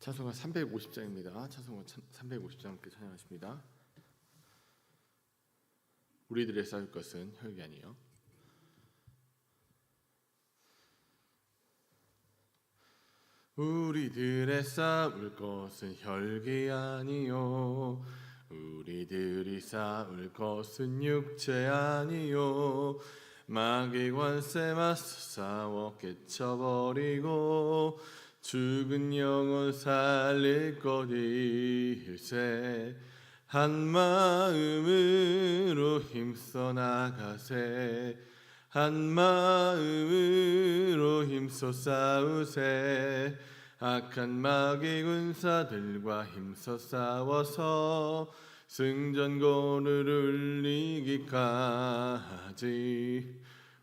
찬송가 350장입니다. 찬송가 350장 함께 찬양하십니다. 우리들의 쌓을 것은 혈기 아니요. 우리들의 쌓을 것은 혈기 아니요. 우리들이 쌓을 것은 육체 아니요. 마귀 관세 맞서 싸워 깨쳐버리고 죽은 영혼 살릴 것일세. 한 마음으로 힘써 나가세. 한 마음으로 힘써 싸우세. 악한 마귀 군사들과 힘써 싸워서 승전 고를 이기까지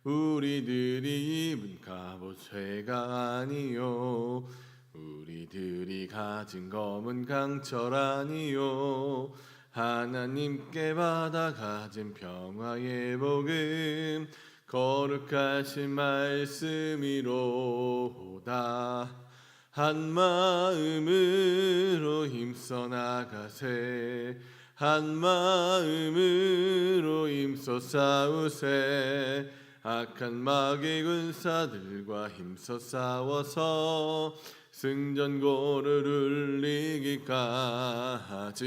우리들이 입은 갑옷 죄가 아니요. 우리들이 가진 검은 강철 아니요. 하나님께 받아 가진 평화의 복음 거룩하신 말씀이로다. 한 마음으로 힘써 나가세. 한 마음으로 힘써 싸우세 악한 마귀 군사들과 힘써 싸워서 승전고를 이기까지.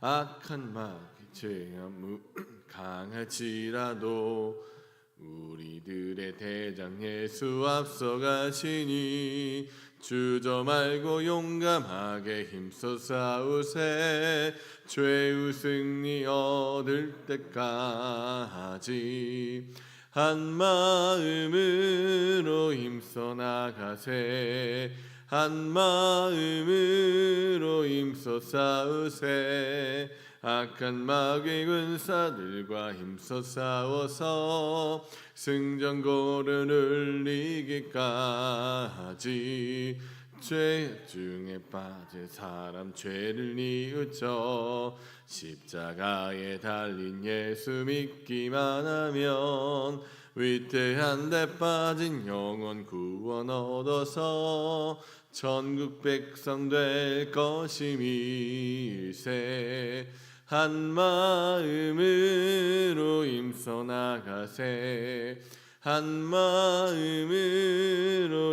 악한 마귀 죄무 강할지라도 우리들의 대장 예수 앞서가시니 주저 말고 용감하게 힘써 싸우세. 죄의 승리 얻을 때까지 한 마음으로 힘써 나가세. 한 마음으로 힘써 싸우세. 악한 마귀 군사들과 힘써 싸워서 승전 고를 이기까지 죄 중에 빠진 사람 죄를 뉘우쳐 십자가에 달린 예수 믿기만 하면 위태한 데 빠진 영혼 구원 얻어서 전국 백성 될 것임일세. 한 마음으로 힘써 나가세 한 마음으로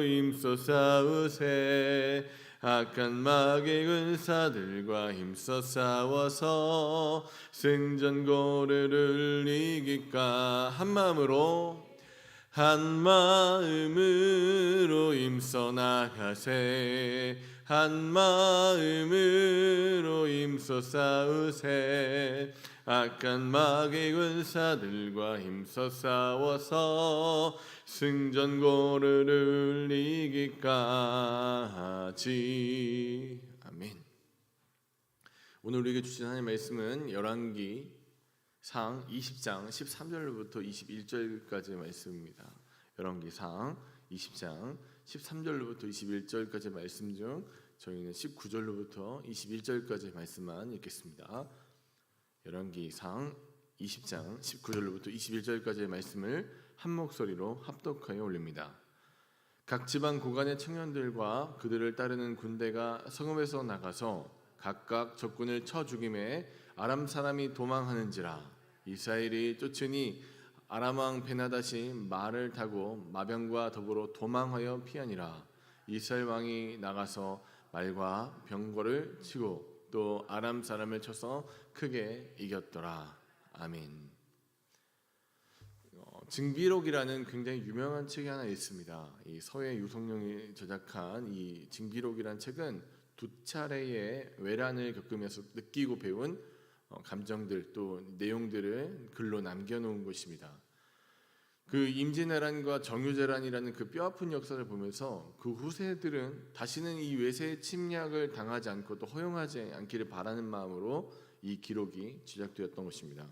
힘써 싸우세. 악한 마귀 군사들과 힘써 싸워서 승전고를 이기까? 한 마음으로. 한 마음으로 힘써 나가세. 한 마음으로 힘써 싸우세 악한 마귀 군사들과 힘써 싸워서 승전고를 이기까지 아멘. 오늘 우리에게 주신 하나님의 말씀은 열왕기 상 20장 13절부터 21절까지의 말씀입니다. 열왕기 상 20장 13절로부터 21절까지의 말씀 중 저희는 19절로부터 21절까지의 말씀만 읽겠습니다. 열왕기상 20장 19절로부터 21절까지의 말씀을 한 목소리로 합독하여 올립니다. 각 지방 고관의 청년들과 그들을 따르는 군대가 성읍에서 나가서 각각 적군을 쳐 죽임에 아람 사람이 도망하는지라 이스라엘이 쫓으니 아람 왕 베나다시 말을 타고 마병과 더불어 도망하여 피하니라 이스라엘 왕이 나가서 말과 병거를 치고 또 아람 사람을 쳐서 크게 이겼더라 아멘. 어, 증비록이라는 굉장히 유명한 책이 하나 있습니다. 이 서해 유성룡이 저작한 이 증비록이라는 책은 두 차례의 외란을 겪으면서 느끼고 배운 어, 감정들 또 내용들을 글로 남겨놓은 것입니다. 그 임진왜란과 정유재란이라는 그 뼈아픈 역사를 보면서 그 후세들은 다시는 이 외세의 침략을 당하지 않고 또 허용하지 않기를 바라는 마음으로 이 기록이 제작되었던 것입니다.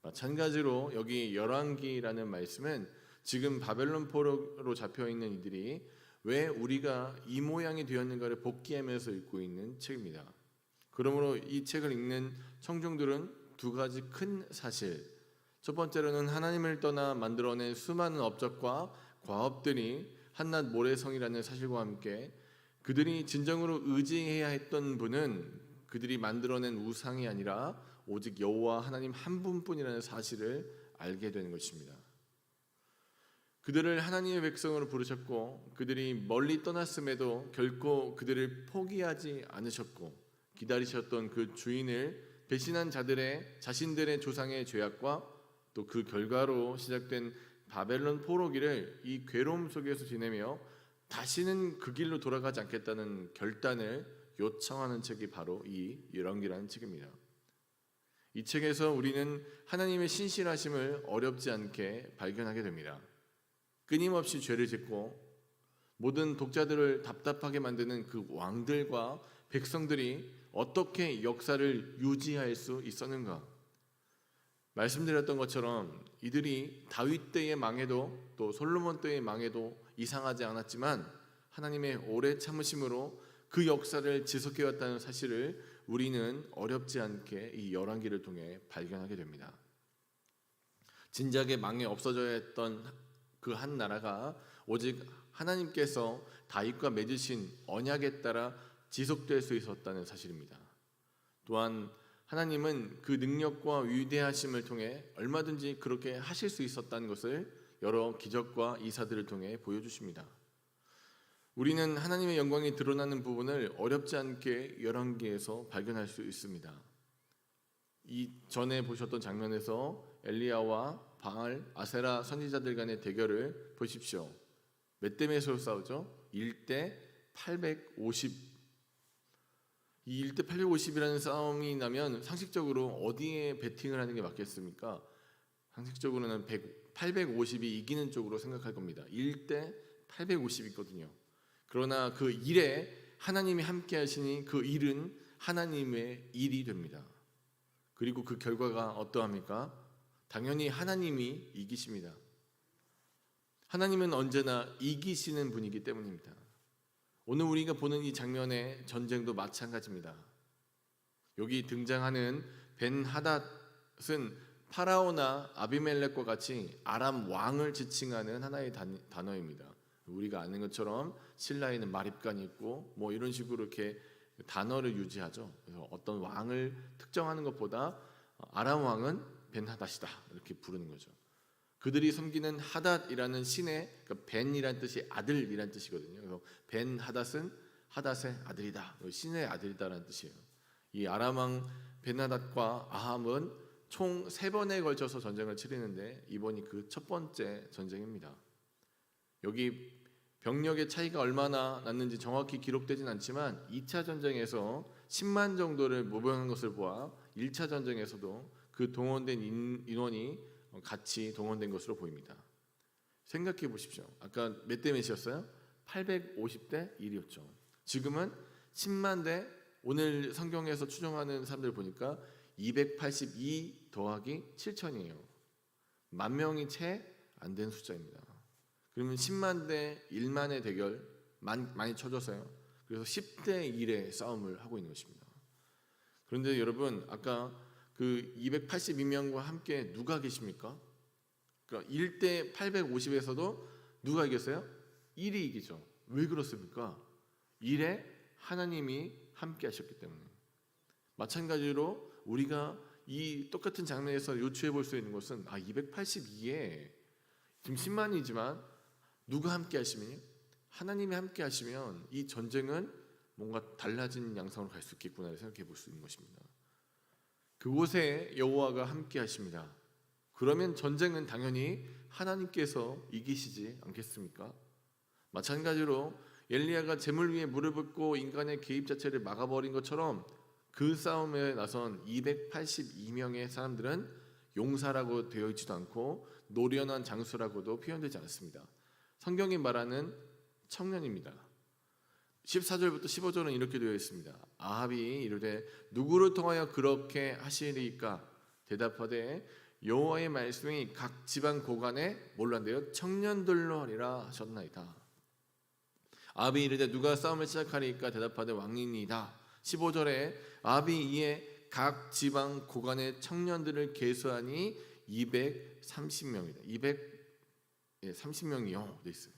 마찬가지로 여기 열왕기라는 말씀은 지금 바벨론 포로로 잡혀 있는 이들이 왜 우리가 이 모양이 되었는가를 복귀하면서 읽고 있는 책입니다. 그러므로 이 책을 읽는 청중들은 두 가지 큰 사실. 첫 번째로는 하나님을 떠나 만들어낸 수많은 업적과 과업들이 한낱 모래성이라는 사실과 함께 그들이 진정으로 의지해야 했던 분은 그들이 만들어낸 우상이 아니라 오직 여호와 하나님 한 분뿐이라는 사실을 알게 되는 것입니다. 그들을 하나님의 백성으로 부르셨고 그들이 멀리 떠났음에도 결코 그들을 포기하지 않으셨고 기다리셨던 그 주인을 배신한 자들의 자신들의 조상의 죄악과 또 그 결과로 시작된 바벨론 포로기를 이 괴로움 속에서 지내며 다시는 그 길로 돌아가지 않겠다는 결단을 요청하는 책이 바로 이 열왕기라는 책입니다. 이 책에서 우리는 하나님의 신실하심을 어렵지 않게 발견하게 됩니다. 끊임없이 죄를 짓고 모든 독자들을 답답하게 만드는 그 왕들과 백성들이 어떻게 역사를 유지할 수 있었는가? 말씀드렸던 것처럼 이들이 다윗 때의 망해도 또 솔로몬 때의 망해도 이상하지 않았지만 하나님의 오래 참으심으로 그 역사를 지속해 왔다는 사실을 우리는 어렵지 않게 이 열왕기를 통해 발견하게 됩니다. 진작에 망해 없어져야 했던 그 한 나라가 오직 하나님께서 다윗과 맺으신 언약에 따라 지속될 수 있었다는 사실입니다. 또한 하나님은 그 능력과 위대하심을 통해 얼마든지 그렇게 하실 수 있었다는 것을 여러 기적과 이사들을 통해 보여주십니다. 우리는 하나님의 영광이 드러나는 부분을 어렵지 않게 열왕기에서 발견할 수 있습니다. 이 전에 보셨던 장면에서 엘리야와 바알, 아세라 선지자들 간의 대결을 보십시오. 몇 대 몇으로 싸우죠? 1대 850. 이 1대 850이라는 싸움이 나면 상식적으로 어디에 베팅을 하는 게 맞겠습니까? 상식적으로는 100, 850이 이기는 쪽으로 생각할 겁니다. 1대 850이거든요. 그러나 그 일에 하나님이 함께 하시니 그 일은 하나님의 일이 됩니다. 그리고 그 결과가 어떠합니까? 당연히 하나님이 이기십니다. 하나님은 언제나 이기시는 분이기 때문입니다. 오늘 우리가 보는 이 장면의 전쟁도 마찬가지입니다. 여기 등장하는 벤 하닷은 파라오나 아비멜렉과 같이 아람 왕을 지칭하는 하나의 단, 단어입니다. 우리가 아는 것처럼 신라에는 마립간이 있고 뭐 이런 식으로 이렇게 단어를 유지하죠. 그래서 어떤 왕을 특정하는 것보다 아람 왕은 벤 하닷이다 이렇게 부르는 거죠. 그들이 섬기는 하닷이라는 신의 그러니까 벤이란 뜻이 아들이란 뜻이거든요. 그래서 벤 하닷은 하닷의 아들이다. 신의 아들이다라는 뜻이에요. 이 아람 왕 벤 하닷과 아함은 총 세 번에 걸쳐서 전쟁을 치르는데 이번이 그 첫 번째 전쟁입니다. 여기 병력의 차이가 얼마나 났는지 정확히 기록되진 않지만 2차 전쟁에서 10만 정도를 모병한 것을 보아 1차 전쟁에서도 그 동원된 인원이 같이 동원된 것으로 보입니다. 생각해 보십시오. 아까 몇 대 몇이었어요? 850대 1이었죠. 지금은 10만 대 오늘 성경에서 추정하는 사람들 보니까 282 더하기 7천이에요. 만 명이 채 안 된 숫자입니다. 그러면 10만 대 1만의 대결 많이 쳐져서요. 그래서 10대 1의 싸움을 하고 있는 것입니다. 그런데 여러분 아까 그 282명과 함께 누가 계십니까? 그러니까 1대 850에서도 누가 이겼어요? 1이 이기죠. 왜 그렇습니까? 1에 하나님이 함께 하셨기 때문에. 마찬가지로 우리가 이 똑같은 장면에서 요추해 볼 수 있는 것은 아 282에 지금 10만이지만 누가 함께 하시면요? 하나님이 함께 하시면 이 전쟁은 뭔가 달라진 양상으로 갈 수 있겠구나 생각해 볼 수 있는 것입니다. 그곳에 여호와가 함께 하십니다. 그러면 전쟁은 당연히 하나님께서 이기시지 않겠습니까? 마찬가지로 엘리야가 재물 위에 물을 붓고 인간의 개입 자체를 막아버린 것처럼 그 싸움에 나선 282명의 사람들은 용사라고 되어 있지도 않고 노련한 장수라고도 표현되지 않습니다. 성경이 말하는 청년입니다. 14절부터 15절은 이렇게 되어 있습니다. 아합이 이르되 누구를 통하여 그렇게 하시리까 대답하되 여호와의 말씀이 각 지방 고관에 몰란데요 청년들로 하리라 하셨나이다. 아합이 이르되 누가 싸움을 시작하리까 대답하되 왕이니이다. 15절에 아합이 이에 각 지방 고관의 청년들을 계수하니 230명이다. 230명이요. 돼 있어요.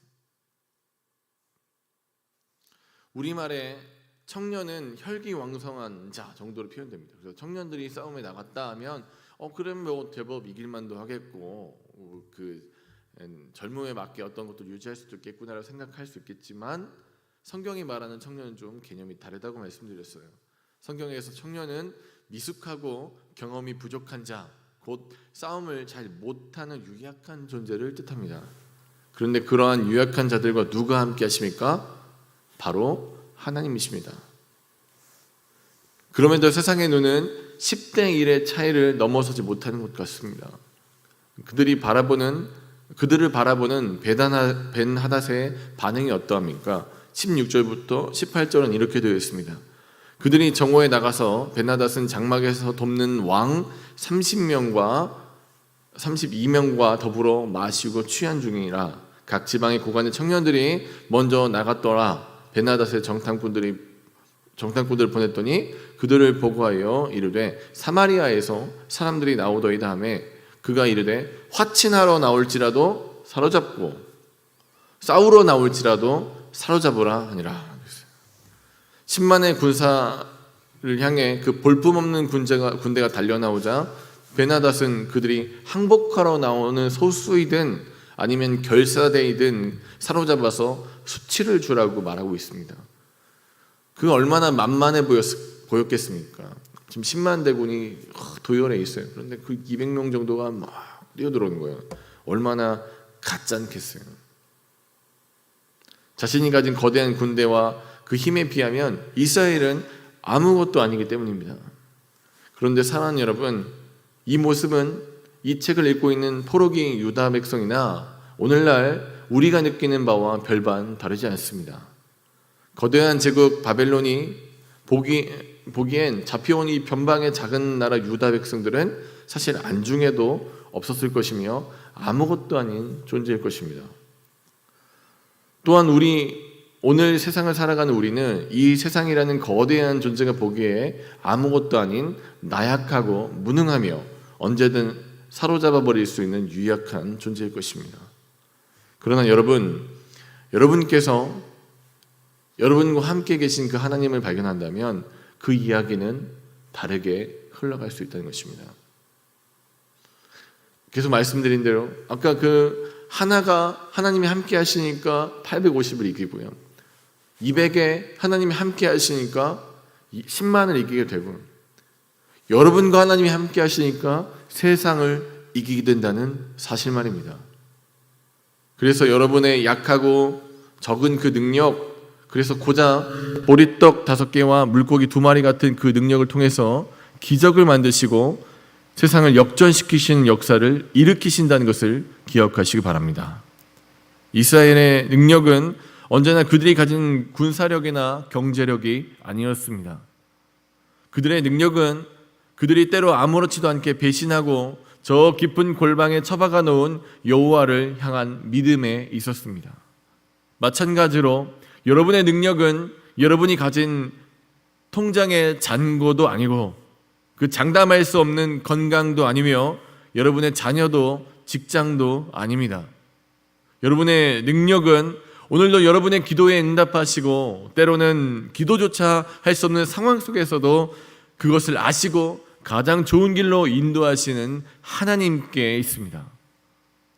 우리말에 청년은 혈기왕성한 자 정도로 표현됩니다. 그래서 청년들이 싸움에 나갔다 하면 어 그럼 뭐 제법 이길만도 하겠고 어, 그 음, 젊음에 맞게 어떤 것도 유지할 수도 있겠구나라고 생각할 수 있겠지만 성경이 말하는 청년은 좀 개념이 다르다고 말씀드렸어요. 성경에서 청년은 미숙하고 경험이 부족한 자, 곧 싸움을 잘 못하는 유약한 존재를 뜻합니다. 그런데 그러한 유약한 자들과 누가 함께 하십니까? 바로 하나님이십니다. 그럼에도 세상의 눈은 10대 1의 차이를 넘어서지 못하는 것 같습니다. 그들이 바라보는 그들을 바라보는 벤 하닷의 반응이 어떠합니까? 16절부터 18절은 이렇게 되어 있습니다. 그들이 정오에 나가서 베나닷은 장막에서 돕는 왕 30명과 32명과 더불어 마시고 취한 중이라 각 지방의 고관의 청년들이 먼저 나갔더라 베나닷의 정탐꾼들이 정탐꾼들을 보냈더니 그들을 보고하여 이르되 사마리아에서 사람들이 나오더이다 하매 그가 이르되 화친하러 나올지라도 사로잡고 싸우러 나올지라도 사로잡으라 하니라. 10만의 군사를 향해 그 볼품없는 군대가, 군대가 달려나오자 베나닷은 그들이 항복하러 나오는 소수이든 아니면 결사대이든 사로잡아서 수치를 주라고 말하고 있습니다. 그 얼마나 만만해 보였, 보였겠습니까? 지금 10만 대군이 도열해 있어요. 그런데 그 200명 정도가 막 뛰어들어오는 거예요. 얼마나 가짠겠어요. 자신이 가진 거대한 군대와 그 힘에 비하면 이스라엘은 아무것도 아니기 때문입니다. 그런데 사랑하는 여러분, 이 모습은 이 책을 읽고 있는 포로기 유다 백성이나 오늘날 우리가 느끼는 바와 별반 다르지 않습니다. 거대한 제국 바벨론이 보기, 보기엔 잡혀온 이 변방의 작은 나라 유다 백성들은 사실 안중에도 없었을 것이며 아무것도 아닌 존재일 것입니다. 또한 우리 오늘 세상을 살아가는 우리는 이 세상이라는 거대한 존재가 보기에 아무것도 아닌 나약하고 무능하며 언제든 사로잡아 버릴 수 있는 유약한 존재일 것입니다. 그러나 여러분, 여러분께서 여러분과 함께 계신 그 하나님을 발견한다면 그 이야기는 다르게 흘러갈 수 있다는 것입니다. 계속 말씀드린 대로 아까 그 하나가 하나님이 함께 하시니까 850을 이기고요. 200에 하나님이 함께 하시니까 10만을 이기게 되고 여러분과 하나님이 함께 하시니까 세상을 이기게 된다는 사실 말입니다. 그래서 여러분의 약하고 적은 그 능력, 그래서 고작 보리떡 다섯 개와 물고기 두 마리 같은 그 능력을 통해서 기적을 만드시고 세상을 역전시키시는 역사를 일으키신다는 것을 기억하시기 바랍니다. 이스라엘의 능력은 언제나 그들이 가진 군사력이나 경제력이 아니었습니다. 그들의 능력은 그들이 때로 아무렇지도 않게 배신하고 저 깊은 골방에 처박아 놓은 여호와를 향한 믿음에 있었습니다. 마찬가지로 여러분의 능력은 여러분이 가진 통장의 잔고도 아니고 그 장담할 수 없는 건강도 아니며 여러분의 자녀도 직장도 아닙니다. 여러분의 능력은 오늘도 여러분의 기도에 응답하시고 때로는 기도조차 할 수 없는 상황 속에서도 그것을 아시고 가장 좋은 길로 인도하시는 하나님께 있습니다.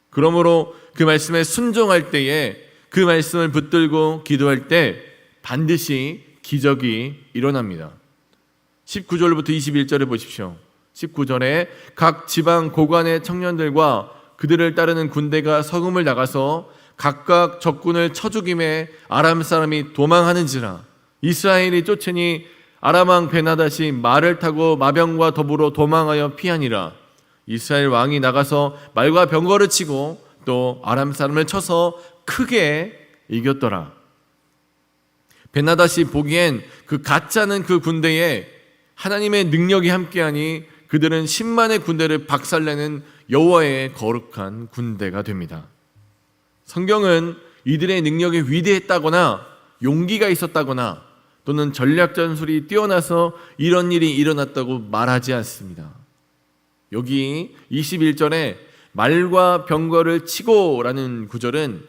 그러므로 그 말씀에 순종할 때에 그 말씀을 붙들고 기도할 때 반드시 기적이 일어납니다. 19절부터 21절에 보십시오. 19절에 각 지방 고관의 청년들과 그들을 따르는 군대가 서금을 나가서 각각 적군을 쳐 죽임에 아람 사람이 도망하는지라 이스라엘이 쫓으니 아람 왕 베나닷이 말을 타고 마병과 더불어 도망하여 피하니라 이스라엘 왕이 나가서 말과 병거를 치고 또 아람 사람을 쳐서 크게 이겼더라 베나닷이 보기엔 그 가짜는 그 군대에 하나님의 능력이 함께하니 그들은 10만의 군대를 박살내는 여호와의 거룩한 군대가 됩니다. 성경은 이들의 능력이 위대했다거나 용기가 있었다거나 또는 전략 전술이 뛰어나서 이런 일이 일어났다고 말하지 않습니다. 여기 21절에 말과 병거를 치고라는 구절은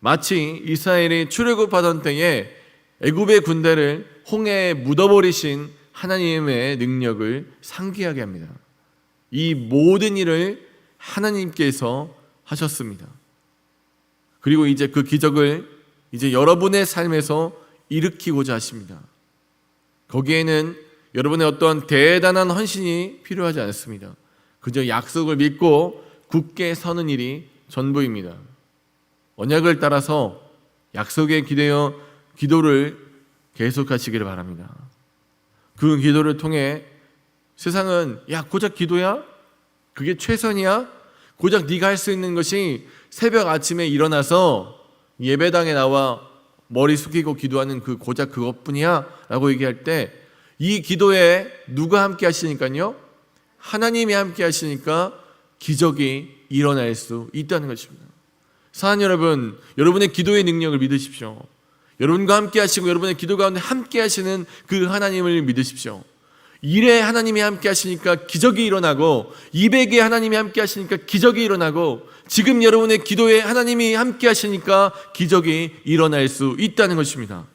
마치 이스라엘이 출애굽하던 때에 애굽의 군대를 홍해에 묻어버리신 하나님의 능력을 상기하게 합니다. 이 모든 일을 하나님께서 하셨습니다. 그리고 이제 그 기적을 이제 여러분의 삶에서 일으키고자 하십니다. 거기에는 여러분의 어떤 대단한 헌신이 필요하지 않습니다. 그저 약속을 믿고 굳게 서는 일이 전부입니다. 언약을 따라서 약속에 기대어 기도를 계속하시기를 바랍니다. 그 기도를 통해 세상은 야 고작 기도야? 그게 최선이야? 고작 네가 할 수 있는 것이 새벽 아침에 일어나서 예배당에 나와 머리 숙이고 기도하는 그 고작 그것뿐이야? 라고 얘기할 때 이 기도에 누가 함께 하시니까요? 하나님이 함께 하시니까 기적이 일어날 수 있다는 것입니다. 사랑 여러분, 여러분의 기도의 능력을 믿으십시오. 여러분과 함께 하시고 여러분의 기도 가운데 함께 하시는 그 하나님을 믿으십시오. 일에 하나님이 함께 하시니까 기적이 일어나고 200에 하나님이 함께 하시니까 기적이 일어나고 지금 여러분의 기도에 하나님이 함께 하시니까 기적이 일어날 수 있다는 것입니다.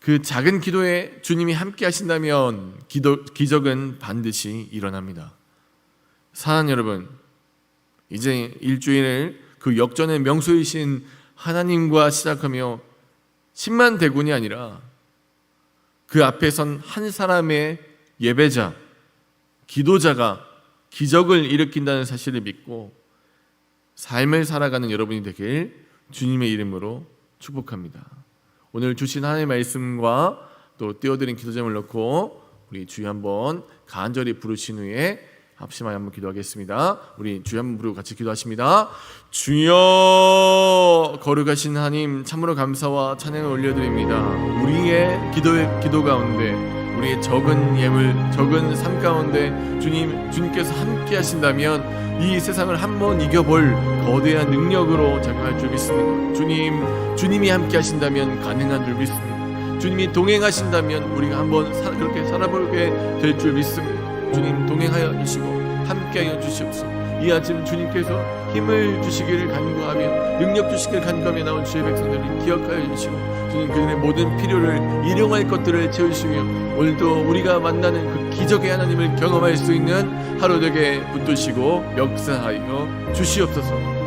그 작은 기도에 주님이 함께 하신다면 기도, 기적은 반드시 일어납니다. 사랑 여러분, 이제 일주일을 그 역전의 명소이신 하나님과 시작하며 10만 대군이 아니라 그 앞에 선 한 사람의 예배자, 기도자가 기적을 일으킨다는 사실을 믿고 삶을 살아가는 여러분이 되길 주님의 이름으로 축복합니다. 오늘 주신 하나님의 말씀과 또 띄워드린 기도점을 넣고 우리 주여 한번 간절히 부르신 후에 합심하여 한번 기도하겠습니다. 우리 주여 한번 부르고 같이 기도하십니다. 주여 거룩하신 하나님 참으로 감사와 찬양을 올려드립니다. 우리의 기도의 기도 가운데 우리의 적은 예물, 적은 삶 가운데 주님 주님께서 함께 하신다면 이 세상을 한번 이겨볼 거대한 능력으로 작용할 줄 믿습니다. 주님, 주님이 함께 하신다면 가능한 줄 믿습니다. 주님이 동행하신다면 우리가 한번 사- 그렇게 살아보게 될 줄 믿습니다. 주님 동행하여 주시고 함께하여 주시옵소서. 이 아침 주님께서 힘을 주시기를 간구하며 능력 주시기를 간구하며 나온 주의 백성들을 기억하여 주시고 주님 그들의 모든 필요를 일용할 것들을 채우시며 오늘도 우리가 만나는 그 기적의 하나님을 경험할 수 있는 하루 되게 붙드시고 역사하여 주시옵소서.